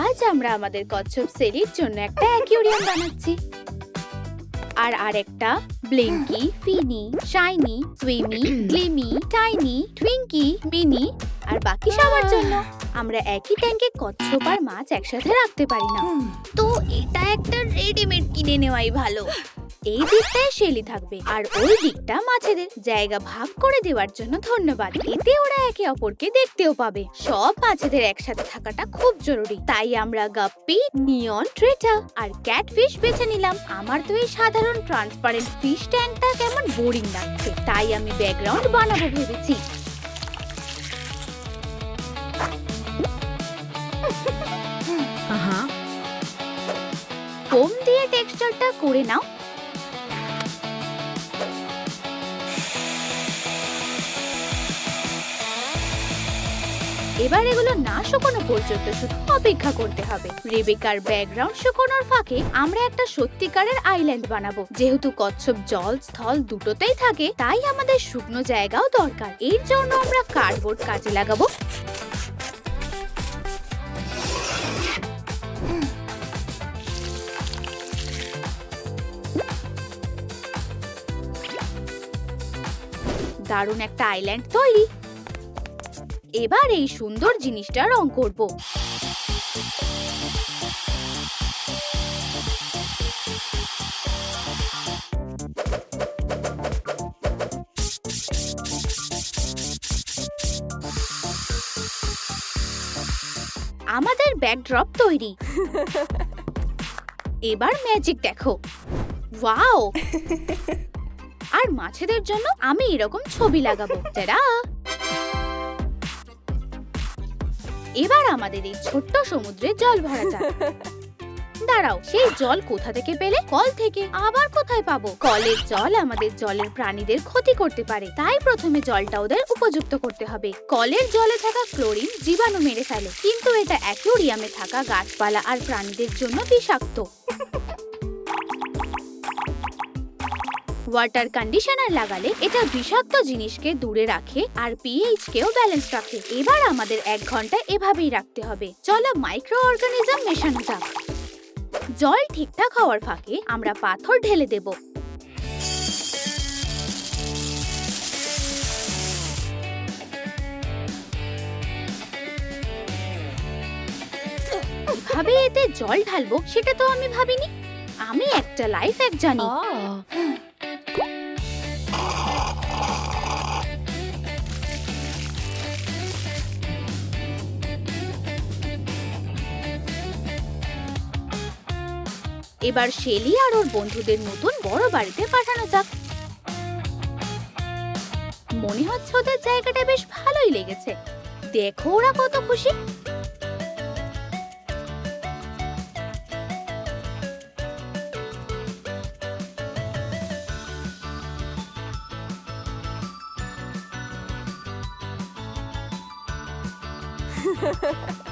আজ আমরা আমাদের কচ্ছপ সেলির জন্য একটা অ্যাকুরিয়াম বানাচ্ছি। আর আরেকটা Blinky Finny Shiny Swimmy Glimmy Tiny Twinky Mini আর বাকি সবার জন্য। আমরা একই ট্যাঙ্কে কচ্ছপ আর মাছ একসাথে রাখতে পারি না। তো এটা একটা রেডিমেড কিনে নেওয়াই ভালো। এই দিকটায় শেলি থাকবে আর ওই দিকটা মাছেদের জায়গা ভাগ করে দেওয়ার জন্য ধন্যবাদ। এতে ওরা একে অপরকে দেখতেও পাবে। সব মাছেদের একসাথে থাকাটা খুব জরুরি। তাই আমরা গাপ্পি নিয়ন ট্রেটা আর ক্যাটফিশ বেছে নিলাম। আমার তো এই সাধারণ ট্রান্সপারেন্ট ফিশ ট্যাঙ্কটা কেমন বোরিং লাগছে। তাই আমি ব্যাকগ্রাউন্ড বানাবো ভেবেছি। ফোম দিয়ে টেক্সচারটা করে নাও। এবার এগুলো না শুকনো পর্যন্ত শুধু অপেক্ষা করতে হবে। রেবেকার ব্যাকগ্রাউন্ড শুকোনোর ফাঁকে আমরা একটা সত্যিকারের আইল্যান্ড বানাবো। যেহেতু কচ্ছপ জল স্থল দুটোতেই থাকে, তাই আমাদের শুকনো জায়গাও দরকার। এর জন্য আমরা কার্ডবোর্ড কাজে লাগাবো। দারুণ একটা আইল্যান্ড তৈরি। এবার এই সুন্দর জিনিসটা রং করব। আমাদের ব্যাকড্রপ তৈরি। এবার ম্যাজিক দেখো। ওয়াও আর মাছেদের জন্য আমি এরকম ছবি লাগাবো। তারা এবার আমাদের এই ছোট্ট সমুদ্রে জল ভরা যাক। দাঁড়াও, সেই জল কোথা থেকে পেলে? কল থেকে। আবার কোথায় পাবো? কলের জল আমাদের জলের প্রাণীদের ক্ষতি করতে পারে। তাই প্রথমে জলটা ওদের উপযুক্ত করতে হবে। কলের জলে থাকা ক্লোরিন জীবাণু মেরে ফেলে। কিন্তু এটা অ্যাকুরিয়ামে থাকা গাছপালা আর প্রাণীদের জন্য বিষাক্ত। ওয়াটার কন্ডিশনার লাগালে এটা বিষাক্ত জিনিসকে দূরে রাখে আর পিএইচ কেও ব্যালেন্স রাখে। এবার আমাদের এক ঘণ্টা এভাবেই রাখতে হবে। চলো মাইক্রো অর্গানিজম মেশানো যাক। জল ঠিকঠাক হওয়ার ফাঁকে আমরা পাথর ঢেলে দেব। কীভাবে এতে জল ঢালবো, সেটা তো আমি ভাবিনি। আমি একটা লাইফ এক জানি। এবার শেলি আর ওর বন্ধুদের নতুন বড় বাড়িতে পাঠানো যাক। মনে হচ্ছে ওদের জায়গাটা বেশ ভালোই লেগেছে। দেখো ওরা কত খুশি।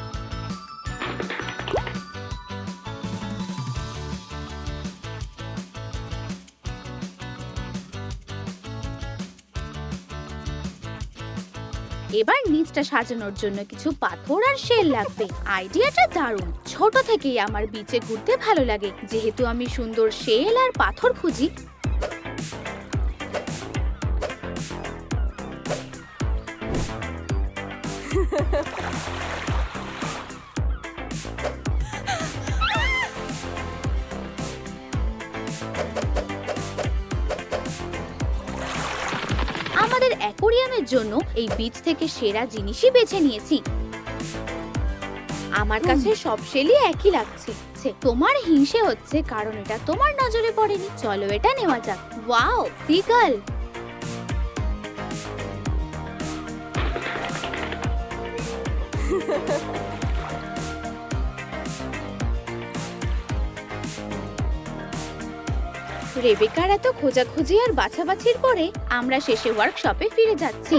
এবার নিচটা সাজানোর জন্য কিছু পাথর আর শেল লাগবে। আইডিয়াটা দারুণ। ছোট থেকেই আমার বিচে ঘুরতে ভালো লাগে। যেহেতু আমি সুন্দর শেল আর পাথর খুঁজি অ্যাকোরিয়ামের জন্য এই বীজ থেকে সেরা জিনিসই বেছে নিয়েছি। আমার কাছে সব শেলই একই লাগছে। তোমার হিংসে হচ্ছে কারণ এটা তোমার নজরে পড়েনি। চলো এটা নেওয়া যাক। ওয়াও সিগাল রেবেকার এত খোঁজাখুঁজি আর বাছাবাছির পরে আমরা শেষে ওয়ার্কশপে ফিরে যাচ্ছি।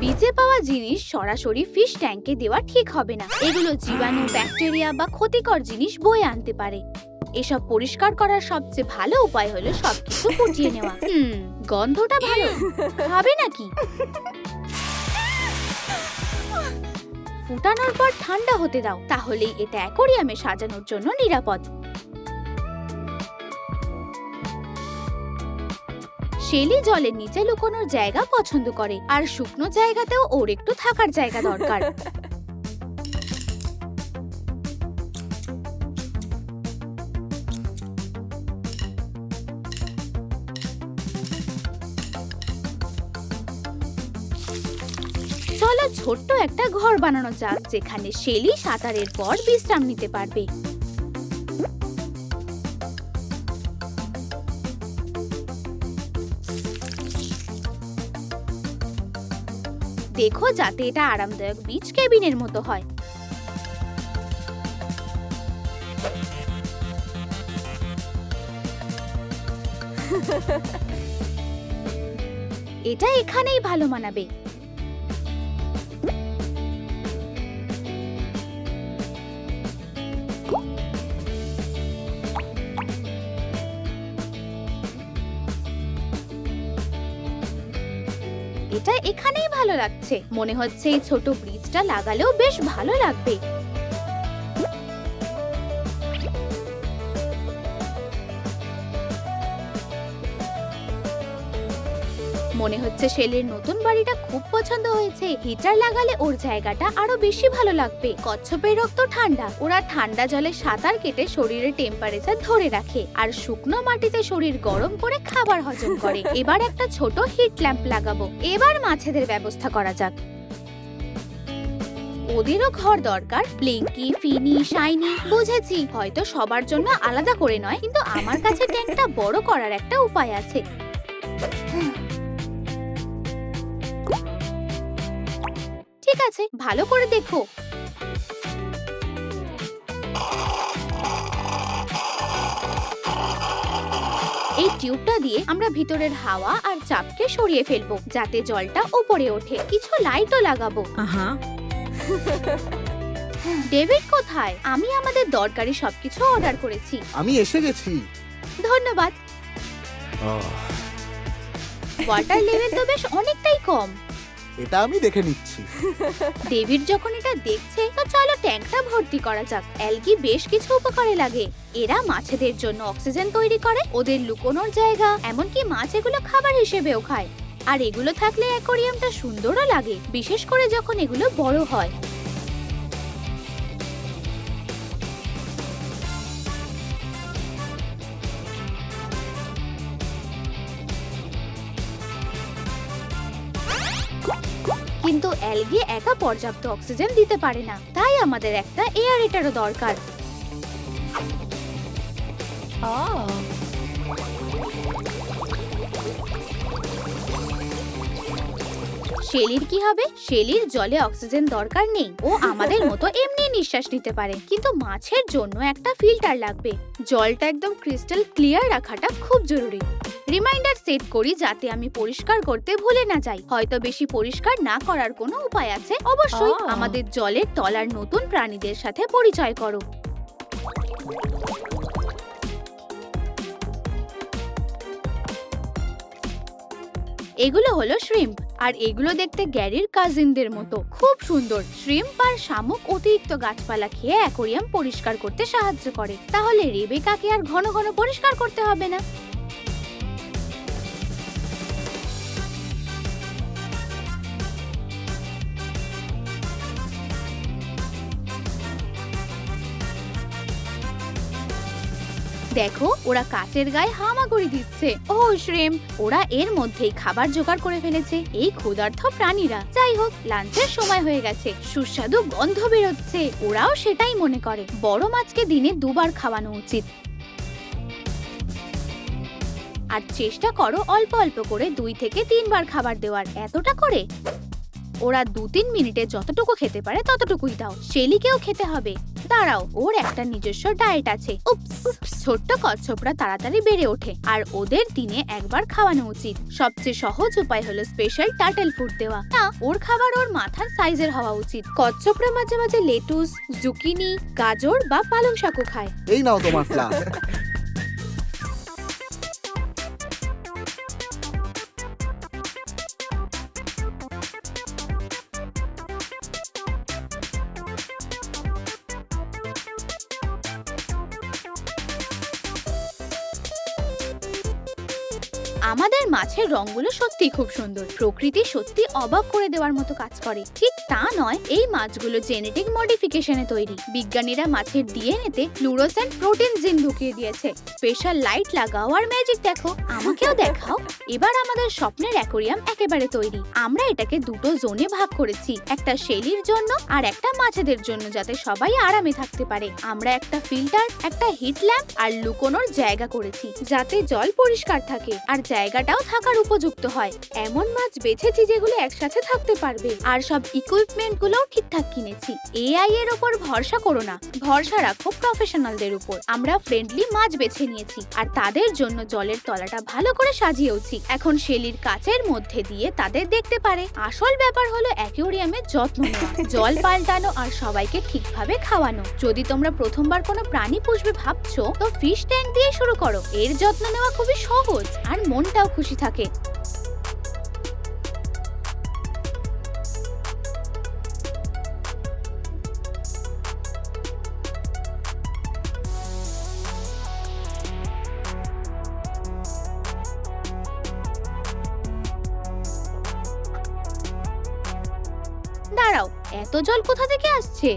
বীজে পাওয়া জিনিস সরাসরি ফিশ ট্যাঙ্কে দেওয়া ঠিক হবে না। এগুলো জীবাণু ব্যাকটেরিয়া বা ক্ষতিকর জিনিস বয়ে আনতে পারে। এসব পরিষ্কার করার সবচেয়ে ভালো উপায় হলো সবকিছু ফুটিয়ে নেওয়া। হুম, গন্ধটা ভালো। খাবে নাকি? ফুটানোর পর ঠান্ডা হতে দাও, তাহলেই এটা অ্যাকোরিয়ামে সাজানোর জন্য নিরাপদ। শেলি জলের নিচে লুকোনোর জায়গা পছন্দ করে, আর শুকনো জায়গাতেও ওর একটু থাকার জায়গা দরকার। ছোট্ট একটা ঘর বানানো যাক, যেখানে শেলি সাঁতারের পর বিশ্রাম নিতে পারবে। দেখো যাতে এটা আরামদায়ক বিচ কেবিনের মতো হয়। এটা এখানেই ভালো মানাবে। এটা এখানেই ভালো লাগছে। মনে হচ্ছে এই ছোট ব্রিজটা লাগালেও বেশ ভালো লাগবে। মনে হচ্ছে শেলের নতুন বাড়িটা খুব পছন্দ হয়েছে। হিটার লাগালে ওর জায়গাটা আরও বেশি ভালো লাগবে। কচ্ছপের রক্ত ঠান্ডা। ওরা ঠান্ডা জলে সাঁতার কেটে শরীরের টেম্পারেচার ধরে রাখে। আর শুকনো মাটিতে শরীর গরম করে খাবার হজম করে। এবার একটা ছোট হিট ল্যাম্প লাগাবো। এবার মাছেদের ব্যবস্থা করা যাক। ওদেরও ঘর দরকার। ব্লিঙ্কি ফিনি শাইনি বুঝেছি। হয়তো সবার জন্য আলাদা করে নয় কিন্তু আমার কাছে ট্যাঙ্কটা বড় করার একটা উপায় আছে। আছে ভালো করে দেখো। এই টিউবটা দিয়ে আমরা ভিতরের হাওয়া আর চাপকে সরিয়ে ফেলব যাতে জলটা উপরে ওঠে। কিছু লাইটও লাগাবো। ডেভিড কোথায়? আমি আমাদের দরকারি সবকিছু অর্ডার করেছি। আমি এসে গেছি। ধন্যবাদ। ওয়াটার লেভেল তো বেশ অনেকটাই কম। এটা আমি দেখে নিচ্ছি। ডেভিড যখন এটা দেখছে, তো চলো ট্যাঙ্কটা ভর্তি করা যাক। অ্যালগি বেশ কিছু উপকারে লাগে। এরা মাছেদের জন্য অক্সিজেন তৈরি করে, ওদের লুকোনোর জায়গা, এমনকি মাছ এগুলো খাবার হিসেবেও খায়। আর এগুলো থাকলে অ্যাকোরিয়ামটা সুন্দরও লাগে, বিশেষ করে যখন এগুলো বড় হয়। কিন্তু অ্যালগি একা পর্যাপ্ত অক্সিজেন দিতে পারে না। তাই আমাদের একটা এয়ারেটারও দরকার। শেলির কি হবে? শেলির জলে অক্সিজেন দরকার নেই। ও আমাদের মতো এমনি নিঃশ্বাস নিতে পারে। কিন্তু মাছের জন্য একটা ফিল্টার লাগবে। জলটা একদম ক্রিস্টাল ক্লিয়ার রাখাটা খুব জরুরি। রিমাইন্ডার সেট করি যাতে আমি পরিষ্কার করতে ভুলে না যাই। হয়তো বেশি পরিষ্কার না করার কোনো উপায় আছে? অবশ্যই আমাদের জলের তলার নতুন প্রাণীদের সাথে পরিচয় করো। এগুলো হলো শ্রিম্প আর এগুলো দেখতে গ্যারির কাজিনদের মতো। খুব সুন্দর। শ্রিম্প আর শামুক অতিরিক্ত গাছপালা খেয়ে অ্যাকোরিয়াম পরিষ্কার করতে সাহায্য করে। তাহলে রেবেকাকে আর ঘন ঘন পরিষ্কার করতে হবে না। দেখো, ওরা কাচের গায়ে হামাগুড়ি দিচ্ছে। ও, শ্রেম, ওরা এর মধ্যেই খাবার জোগাড় করে ফেলেছে, এই ক্ষুধার্থ প্রাণীরা। যাই হোক, লাঞ্চের সময় হয়ে গেছে, সুস্বাদু গন্ধ বেরোচ্ছে, ওরাও সেটাই মনে করে। বড় মাছকে দিনে দুবার খাওয়ানো উচিত। আর চেষ্টা করো অল্প অল্প করে দুই থেকে তিনবার খাবার দেওয়ার, এতটা করে? ওরা দু তিন মিনিটে যতটুকু খেতে পারে ততটুকুই দাও শেলিকেও খেতে হবে। দাঁড়াও ওর একটা নিজস্ব ডায়েট আছে। ছোট্ট কচ্ছপরা তাড়াতাড়ি বেড়ে ওঠে। আর ওদের দিনে একবার খাওয়ানো উচিত। সবচেয়ে সহজ উপায় হলো স্পেশাল টাটেল ফুড দেওয়া। না ওর খাবার ওর মাথার সাইজের হওয়া উচিত। কচ্ছপরা মাঝে মাঝে লেটুস জুকিনি গাজর বা পালং শাকও খায়। এই নাও তোমার ফ্লাস্ক আমাদের মাছের রংগুলো সত্যি খুব সুন্দর। প্রকৃতি সত্যি অবাক করে দেওয়ার মতো কাজ করে। ঠিক তা নয়, এই মাছগুলো জেনেটিক মডিফিকেশনে তৈরি। বিজ্ঞানীরা মাছের ডিএনএতে ফ্লুরোসেন্ট প্রোটিন জিন ঢুকিয়ে দিয়েছে। স্পেশাল লাইট লাগাও আর ম্যাজিক দেখো। আমাকেও দেখাও। এবার আমাদের স্বপ্নের অ্যাকোরিয়াম একেবারে তৈরি। আমরা এটাকে দুটো জোনে ভাগ করেছি। একটা শেলির জন্য আর একটা মাছেদের জন্য যাতে সবাই আরামে থাকতে পারে। আমরা একটা ফিল্টার একটা হিট ল্যাম্প আর লুকোনোর জায়গা করেছি, যাতে জল পরিষ্কার থাকে। আর জায়গাটাও থাকার উপযুক্ত হয়। এমন মাছ বেছেছি যেগুলো একসাথে থাকতে পারবে। আর সব ইকুইপমেন্ট গুলোও ঠিকঠাক কিনেছি। এআই এর উপর ভরসা করো না। ভরসা রাখো প্রফেশনালদের উপর আমরা ফ্রেন্ডলি মাছ বেছে নিয়েছি। আর তাদের জন্য জলের তলাটা ভালো করে সাজিয়েওছি। এখন শেলির কাচের মধ্যে দিয়ে তাদের দেখতে পারে। আসল ব্যাপার হলো অ্যাকুয়ারিয়ামের যত্ন নেওয়া। জল পাল্টানো আর সবাইকে ঠিকভাবে খাওয়ানো। যদি তোমরা প্রথমবার কোনো প্রাণী পুষবে ভাবছ তো ফিশ ট্যাঙ্ক দিয়ে শুরু করো। এর যত্ন নেওয়া খুবই সহজ। আর মনটাও খুশি থাকে। দাঁড়াও এত জল কোথা থেকে আসছে?